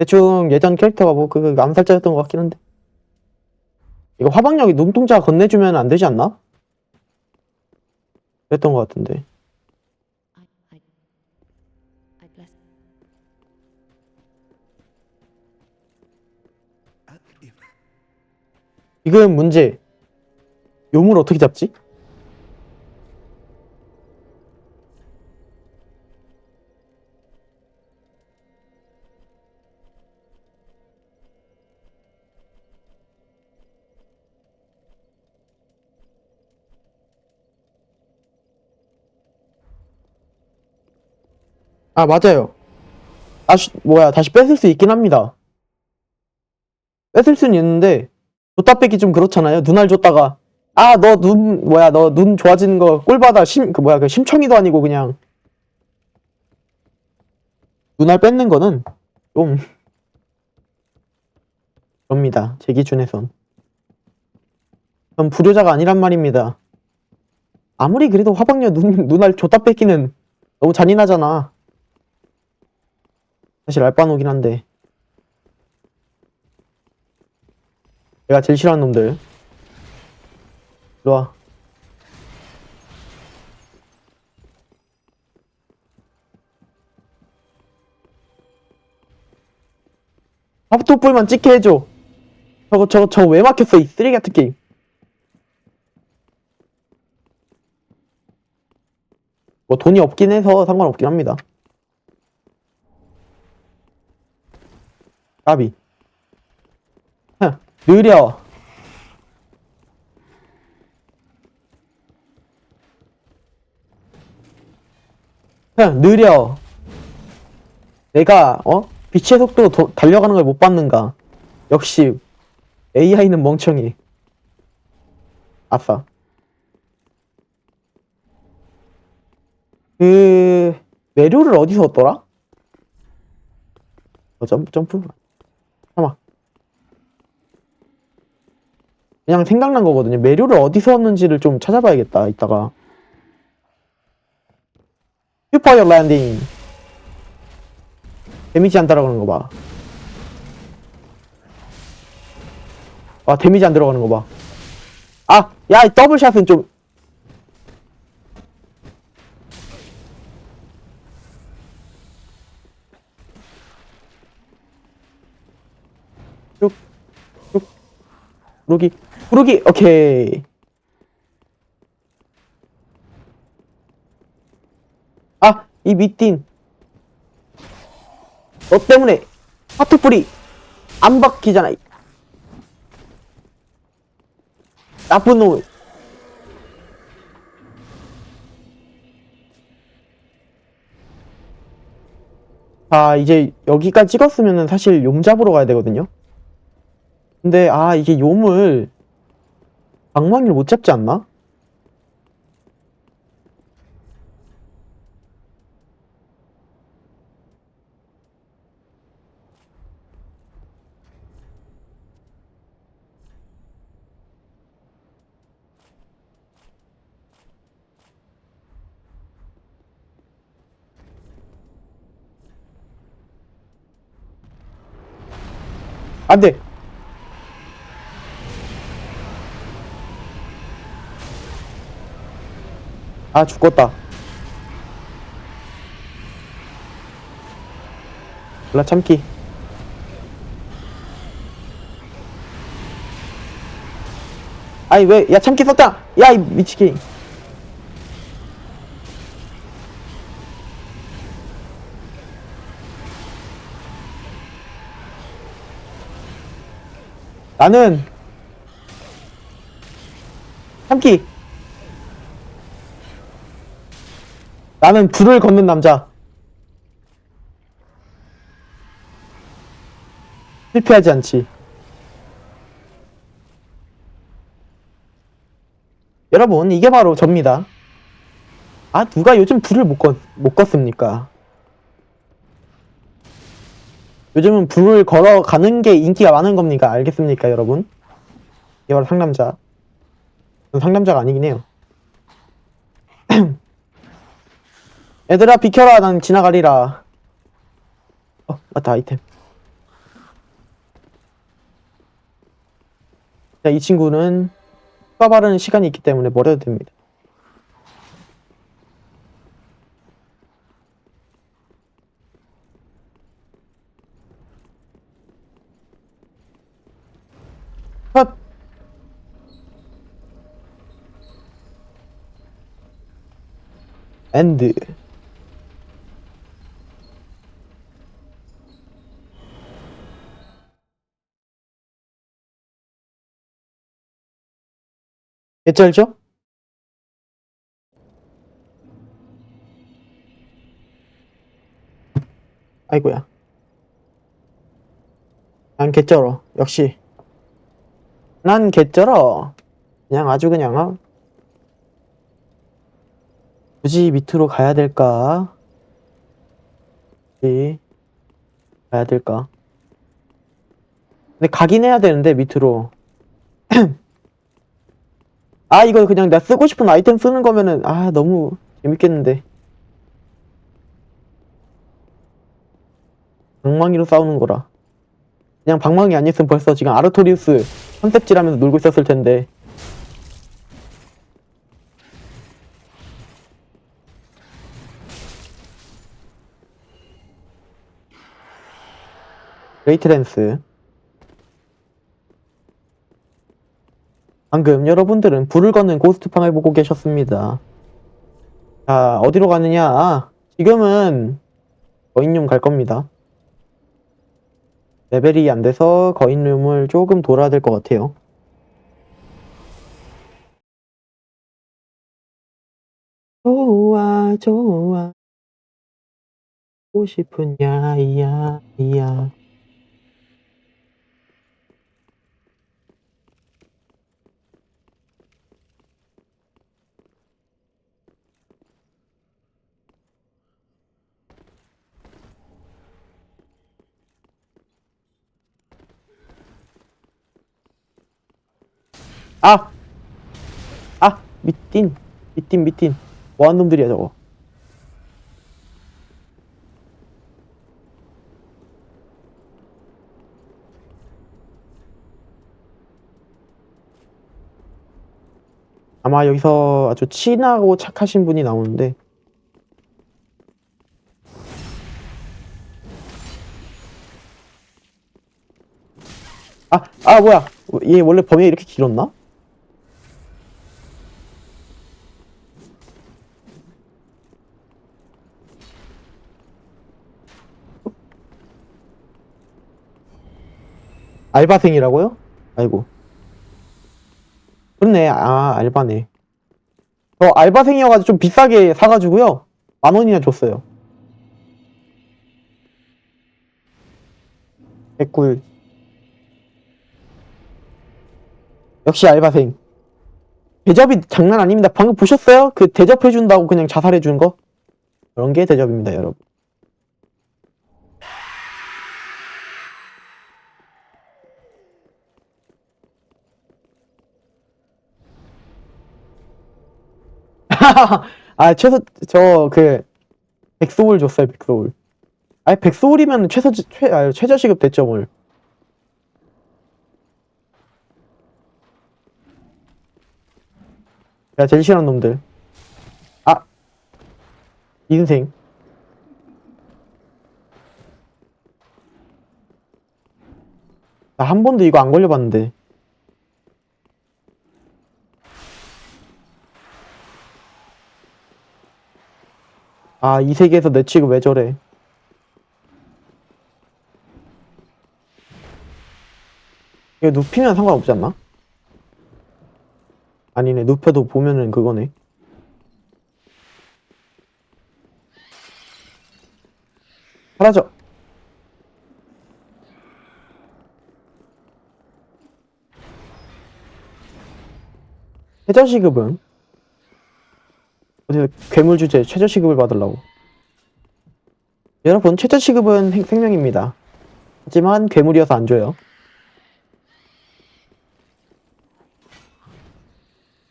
대충 예전 캐릭터가 뭐 그 암살자였던 것 같긴 한데 이거 화방력이 눈동자 건네주면 안 되지 않나? 그랬던 것 같은데. 지금 문제 요물 어떻게 잡지? 아 맞아요 다시 뭐야 다시 뺏을 수 있긴 합니다 뺏을 수는 있는데 줬다 뺏기 좀 그렇잖아요. 눈알 줬다가 아 너 눈 뭐야 너 눈 좋아지는 거 꼴받아 심 그 뭐야 그 심청이도 아니고 그냥 눈알 뺏는 거는 좀 그럽니다. 제 기준에선 전 불효자가 아니란 말입니다. 아무리 그래도 화방녀 눈 눈알 줬다 뺏기는 너무 잔인하잖아. 사실 알바노긴 한데. 내가 제일 싫어하는 놈들. 일로와. 합토뿔만 찍게 해줘. 저거, 저거, 저거 왜 막혔어, 이 쓰레기 같은 게임. 뭐 돈이 없긴 해서 상관없긴 합니다. 까비. 흥, 느려. 흥, 느려. 내가, 어? 빛의 속도로 도- 달려가는 걸 못 봤는가. 역시, AI는 멍청이. 아싸. 그, 매료를 어디서 얻더라? 어, 점프, 점프? 잠깐만. 그냥 생각난 거거든요. 매료를 어디서 얻는지를 좀 찾아봐야겠다, 이따가. 슈퍼이어 랜딩. 데미지 안 따라가는 거 봐. 아, 데미지 안 들어가는 거 봐. 아, 야, 이 더블샷은 좀. 쭉, 쭉. 부르기, 부르기, 오케이. 아, 이 미띤. 너 때문에 하트불이 안. 이 나쁜 놈. 아, 이제 여기까지 찍었으면은 사실 용 잡으러 가야 되거든요. 근데 아, 이게 용을 방망이를 못 잡지 않나? 안 돼. 아, 죽었다. 몰라, 참기. 아니, 왜, 야, 참기 썼다! 야, 이 미치게. 나는, 참기. 나는 불을 걷는 남자. 실패하지 않지. 여러분, 이게 바로 접니다. 아, 누가 요즘 불을 못 껐, 못 껐습니까? 요즘은 불을 걸어가는 게 인기가 많은 겁니까? 알겠습니까, 여러분? 이게 바로 상남자. 전 상남자가 아니긴 해요. 얘들아 비켜라. 난 지나가리라. 어 맞다 아이템. 자, 이 친구는 추가 바르는 시간이 있기 때문에 버려도 됩니다. 컷! 엔드. 개쩔죠? 아이고야. 난 개쩔어. 역시. 난 개쩔어. 그냥 아주 그냥, 어? 굳이 밑으로 가야 될까? 굳이 가야 될까? 근데 가긴 해야 되는데, 밑으로. 아, 이거 그냥 내가 쓰고 싶은 아이템 쓰는 거면은, 아, 너무 재밌겠는데. 방망이로 싸우는 거라. 그냥 방망이 아니었으면 벌써 지금 아르토리우스 컨셉질 하면서 놀고 있었을 텐데. 레이트 댄스. 방금 여러분들은 불을 걷는 고스트팡을 보고 계셨습니다. 자, 어디로 가느냐? 지금은 거인룸 갈 겁니다. 레벨이 안 돼서 거인룸을 조금 돌아야 될 것 같아요. 좋아, 좋아. 보고 싶은 야야, 야. 아! 아! 미띤. 미띤, 미띤. 뭐한 놈들이야, 저거. 아마 여기서 아주 친하고 착하신 분이 나오는데, 아, 아, 뭐야. 얘 원래 범위가 이렇게 길었나? 알바생이라고요? 아이고. 그렇네. 아, 알바네. 저 알바생이어가지고 좀 비싸게 사가지고요. 만 원이나 줬어요. 개꿀. 역시 알바생. 대접이 장난 아닙니다. 방금 보셨어요? 그 대접해준다고 그냥 자살해준 거? 그런 게 대접입니다, 여러분. 아, 최소, 저, 그, 백소울 줬어요, 백소울. 아니, 백소울이면 최소, 최, 아, 최저 시급 됐죠, 뭘. 야, 제일 싫어하는 놈들. 아! 인생. 나 한 번도 이거 안 걸려봤는데. 아, 이 세계에서 내 취급 왜 저래? 이거 눕히면 상관없지 않나? 아니네, 눕혀도 보면은 그거네. 사라져! 최저시급은? 어디서 괴물 주제 최저 시급을 받으려고. 여러분, 최저 시급은 생- 생명입니다. 하지만 괴물이어서 안 줘요.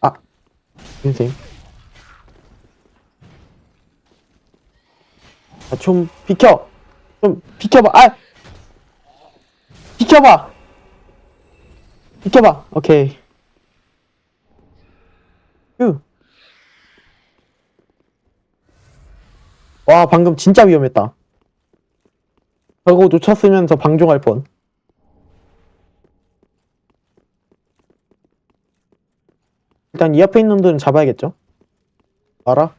아, 인생. 아, 좀 비켜! 좀 비켜봐! 아! 비켜봐! 비켜봐. 오케이. 휴. 와, 방금 진짜 위험했다. 저거 놓쳤으면서 방종할 뻔. 일단 이 앞에 있는 놈들은 잡아야겠죠? 알아?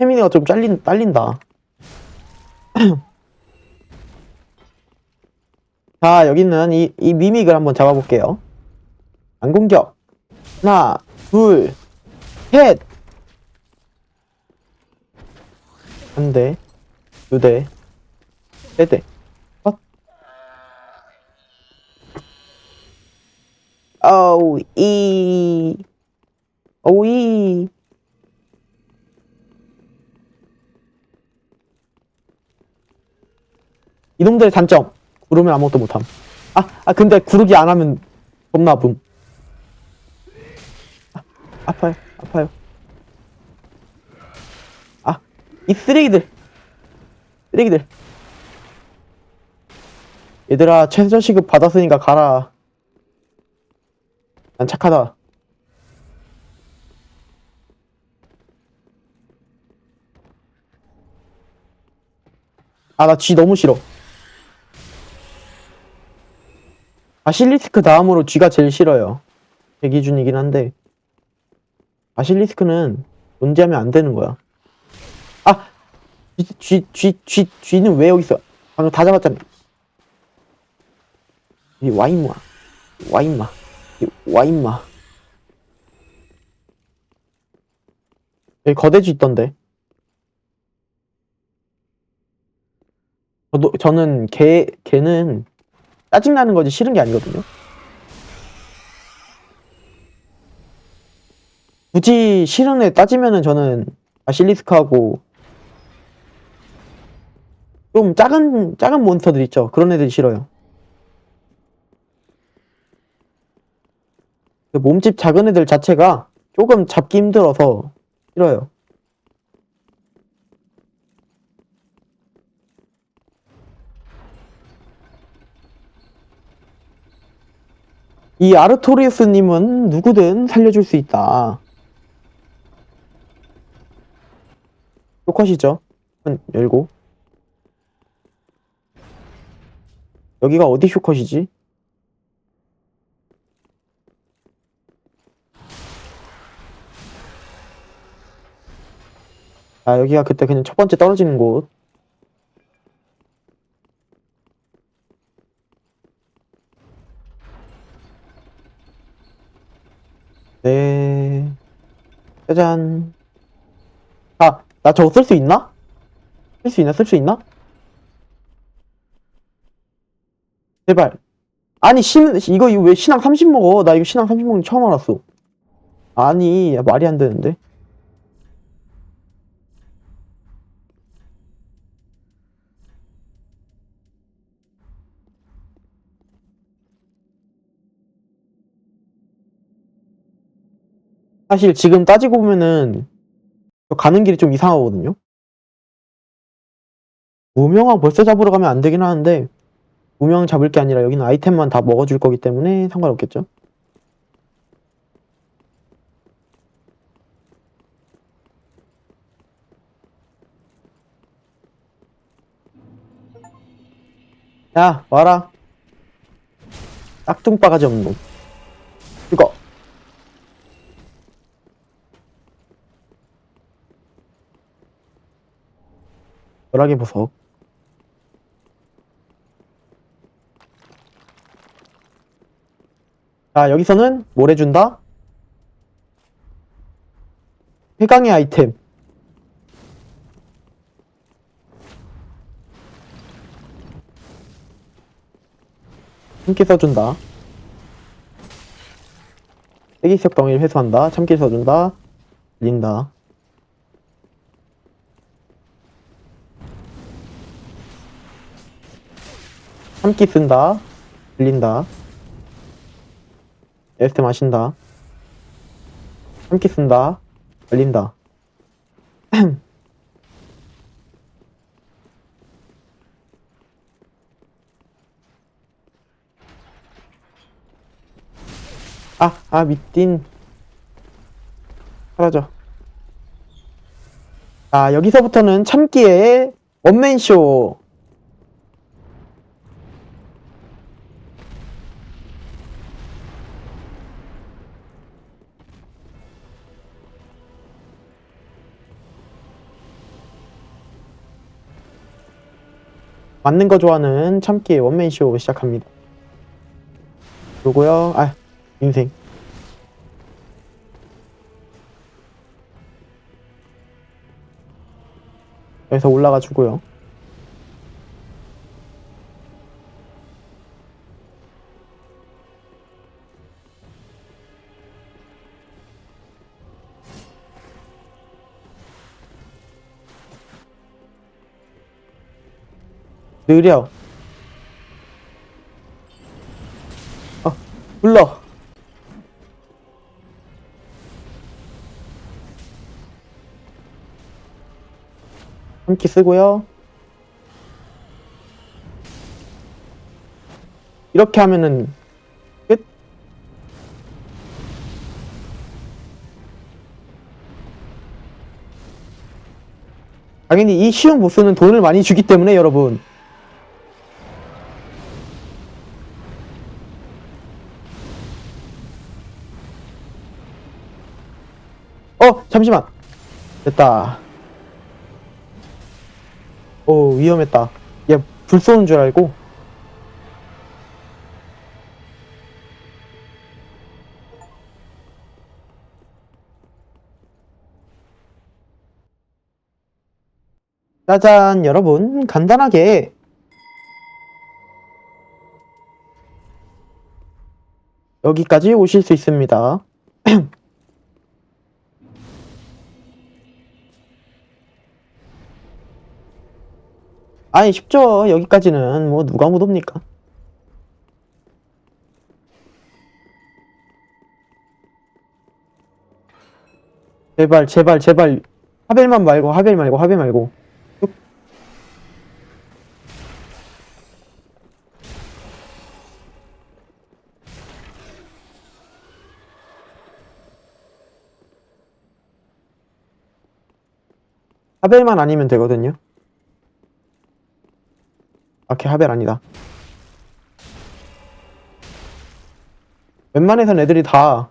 혜민이가 좀 잘린, 딸린다. 자, 여기는 이, 이 미믹을 한번 잡아볼게요. 안 공격. 하나, 둘, 셋! 한 대, 두 대, 세 대. 헛. 이. 어우, 이. 이놈들의 단점. 구르면 아무것도 못함. 아, 아, 근데 구르기 안 하면 겁나 붐. 아, 아파요, 아파요. 아, 이 쓰레기들. 쓰레기들. 얘들아, 최저 시급 받았으니까 가라. 난 착하다. 아, 나 쥐 너무 싫어. 바실리스크 다음으로 쥐가 제일 싫어요. 제 기준이긴 한데. 바실리스크는 존재하면 안 되는 거야. 아! 쥐, 쥐, 쥐, 쥐, 쥐는 왜 여기 있어? 방금 다 잡았잖아. 이 와인마. 와인마. 이 와인마. 여기 거대쥐 있던데. 저도, 저는 개, 개는 짜증나는 거지 싫은 게 아니거든요. 굳이 싫은 애 따지면은 저는 바실리스크하고 좀 작은 작은 몬스터들 있죠. 그런 애들이 싫어요. 그 몸집 작은 애들 자체가 조금 잡기 힘들어서 싫어요. 이 아르토리우스님은 누구든 살려줄 수 있다. 쇼컷이죠. 문 열고. 여기가 어디 쇼컷이지? 아, 여기가 그때 그냥 첫 번째 떨어지는 곳. 네. 짜잔. 아, 나 저거 쓸 수 있나? 쓸 수 있나? 쓸 수 있나? 제발. 아니, 신, 이거, 왜 신앙 30 먹어? 나 이거 신앙 30 먹는 거 처음 알았어. 아니, 야, 말이 안 되는데. 사실 지금 따지고 보면은 저 가는 길이 좀 이상하거든요. 무명왕 벌써 잡으러 가면 안 되긴 하는데 무명 잡을 게 아니라 여기는 아이템만 다 먹어줄 거기 때문에 상관없겠죠. 야 와라 깍둥바가지 없는 놈 이거 벼락의 보석. 자 여기서는 뭘 해준다? 해강의 아이템. 함께 써준다. 세기석 덩이를 회수한다. 참기 써준다. 밀린다 참기 쓴다. 들린다. 에스테 마신다. 참기 쓴다. 걸린다. 아, 아, 미딘. 사라져. 아, 여기서부터는 참기의 원맨쇼. 맞는 거 좋아하는 참기의 원맨쇼 시작합니다. 그리고요, 아, 인생. 여기서 올라가 주고요. 느려. 어, 불러. 함께 쓰고요. 이렇게 하면은 끝. 당연히 이 쉬운 보스는 돈을 많이 주기 때문에 여러분. 잠시만. 됐다. 오, 위험했다. 얘 불 쏘는 줄 알고. 짜잔, 여러분. 간단하게. 여기까지 오실 수 있습니다. 아니, 쉽죠. 여기까지는. 뭐, 누가 못 옵니까? 제발, 제발, 제발. 하벨만 말고, 하벨 말고, 하벨 말고. 뚝. 하벨만 아니면 되거든요. 오케이, 하벨 아니다. 웬만해선 애들이 다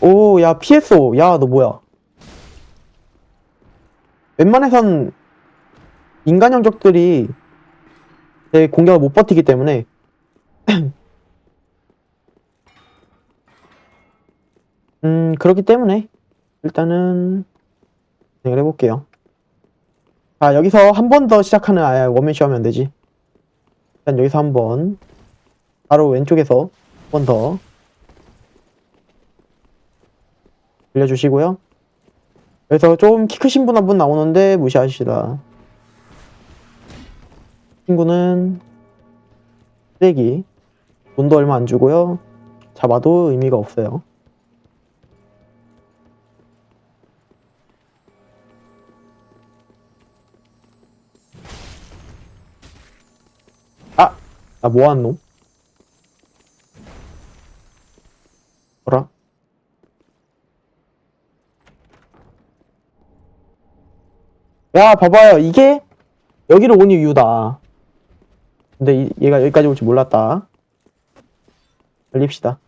오, 야, 피했어. 야, 너 뭐야. 웬만해선 인간형 적들이 제 공격을 못 버티기 때문에 음, 그렇기 때문에 일단은 진행을 해볼게요. 자, 여기서 한 번 더 시작하는 아, 원맨쇼 하면 안 되지. 일단 여기서 한 번, 바로 왼쪽에서 한 번 더 들려주시고요. 여기서 좀 키 크신 분 한 분 나오는데 무시하시다. 친구는 쓰레기. 돈도 얼마 안 주고요. 잡아도 의미가 없어요. 나 뭐하노? 뭐라? 야, 봐봐요. 이게 여기로 온 이유다. 근데 이- 얘가 여기까지 올 줄 몰랐다. 걸립시다.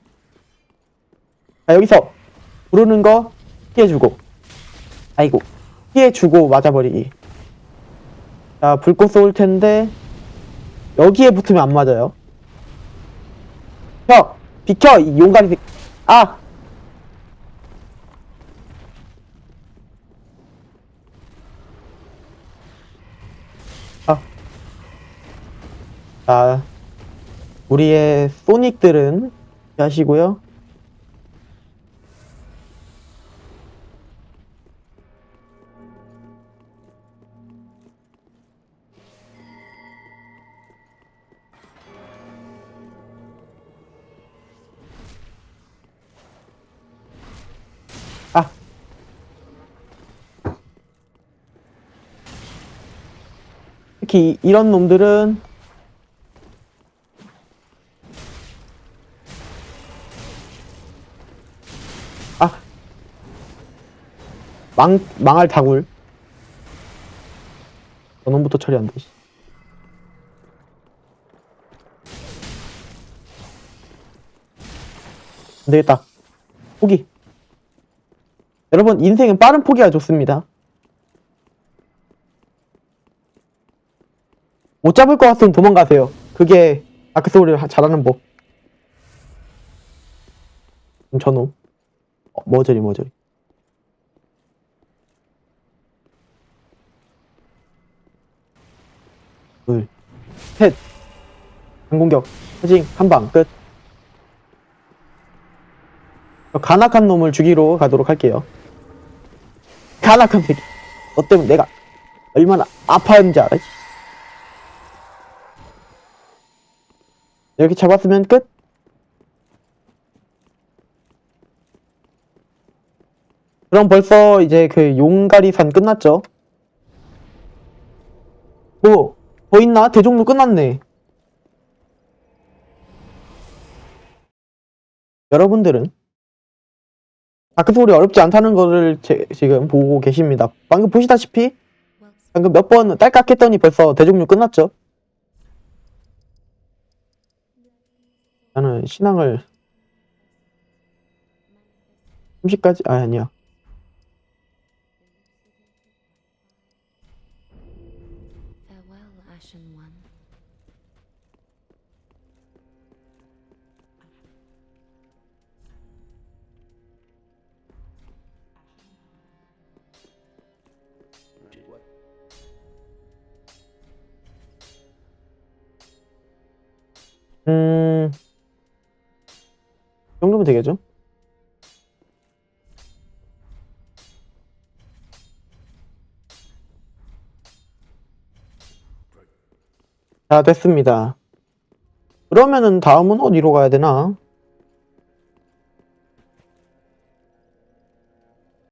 자, 여기서 부르는 거 피해주고. 아이고. 피해주고 맞아버리기. 자, 불꽃 쏠 텐데 여기에 붙으면 안 맞아요. 형! 비켜! 이 용가리 새- 아! 아. 자, 우리의 소닉들은 하시고요. 특히 이- 이런 놈들은 아 망, 망할 다굴 저놈부터 처리 안 돼. 씨. 안 되겠다. 포기. 여러분, 인생은 빠른 포기가 좋습니다. 못 잡을 것 같으면 도망가세요. 그게 아크 소울을 하- 잘하는 법. 음, 저놈. 어, 머저리, 머저리. 둘, 셋. 한 공격. 해징, 한 방, 끝. 저 간악한 놈을 죽이러 가도록 할게요. 간악한 새끼. 너 때문에 내가 얼마나 아파했는지 알아? 이렇게 잡았으면 끝? 그럼 벌써 이제 그 용가리산 끝났죠? 뭐, 더 있나? 대종로 끝났네. 여러분들은 다크소울이 어렵지 않다는 것을 제- 지금 보고 계십니다. 방금 보시다시피 방금 몇 번 딸깍 했더니 벌써 대종류 끝났죠? 나는 신앙을 30까지 아 아니야. 음... 되겠죠? 자, 됐습니다. 그러면은 다음은 어디로 가야 되나?